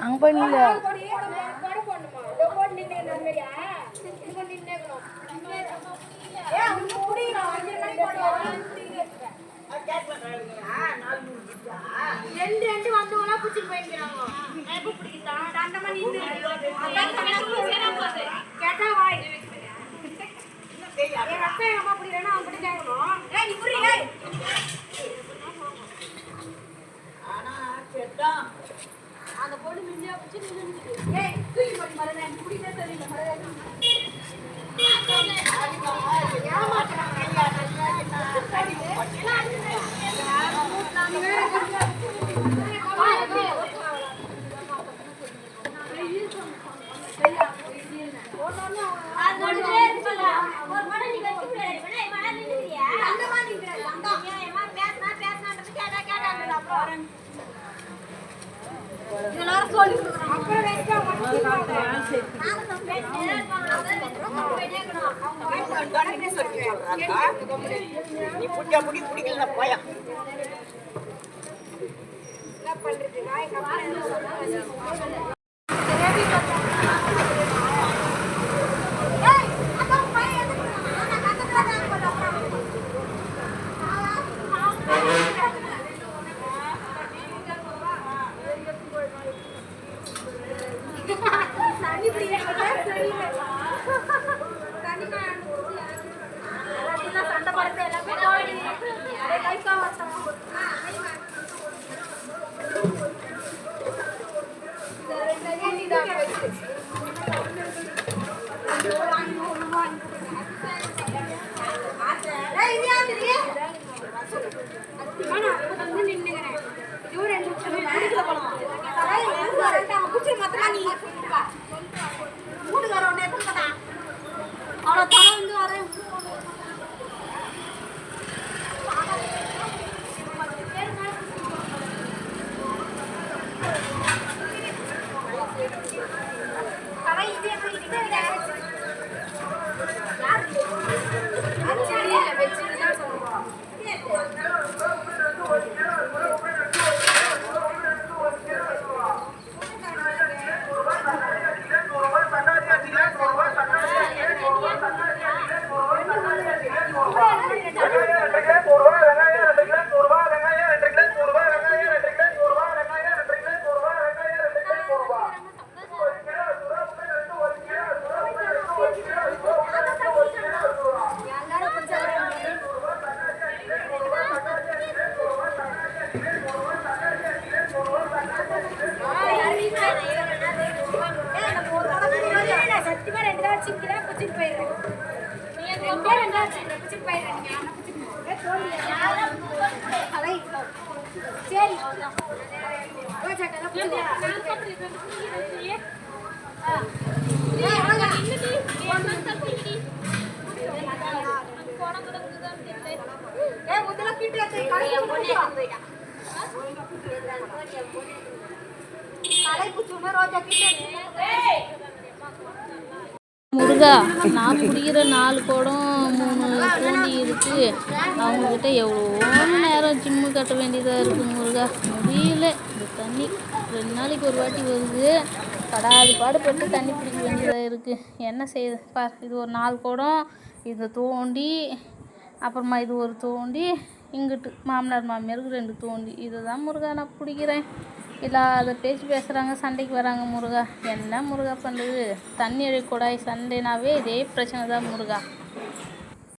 அங்க போய் நீங்க என் அக்கா எங்க கிட்ட கேட்கணும் ஏய் நீ புரி ஏய் அந்த பொண்ணு மின்னியா பிடிச்சி ஏய் தூக்கி போட்டு எனக்கு தெரியல நீ பிடிச்சா பிடி பிடிக்கல போயா தண்ணி சத்தியமா ரெண்டு நாள் சிக்கிறேன் குச்சிட்டு போயிடுறேன் ரெண்டே ரெண்டு நாள் சிக்கிறேன் குச்சிட்டு போயிடுறேன் நீங்க யாரா குச்சிட்டு போயிடுறேன் அலை சரி ரோஜாக்கெல்லாம் ஏ முதல்ல கிட்ட போயிட்டான் தலை குச்சுனா ரோஜா கிட்ட முருகா நான் குடிக்கிற நாலு குடம் மூணு தூண்டி இருக்கு. அவங்கக்கிட்ட எவ்வளோ நேரம் ஜிம்மு கட்ட வேண்டியதாக இருக்குது முருகா? முடியல. இந்த தண்ணி ரெண்டு நாளைக்கு ஒரு வாட்டி வருது. படாது பாடுபட்டு தண்ணி பிடிக்க வேண்டியதாக இருக்குது என்ன செய்யுது பார் இது ஒரு நாலு குடம் இதை தோண்டி அப்புறமா இது ஒரு தோண்டி இங்கிட்டு மாமனார் மாமியாருக்கு ரெண்டு தோண்டி. இதை தான் முருகா நான் பிடிக்கிறேன் இல்லாத பேச்சு பேசுகிறாங்க சண்டைக்கு வராங்க முருகா. என்ன முருகா பண்ணுறது தண்ணி அழி குழாய் சண்டைனாவே இதே பிரச்சனை தான் முருகா.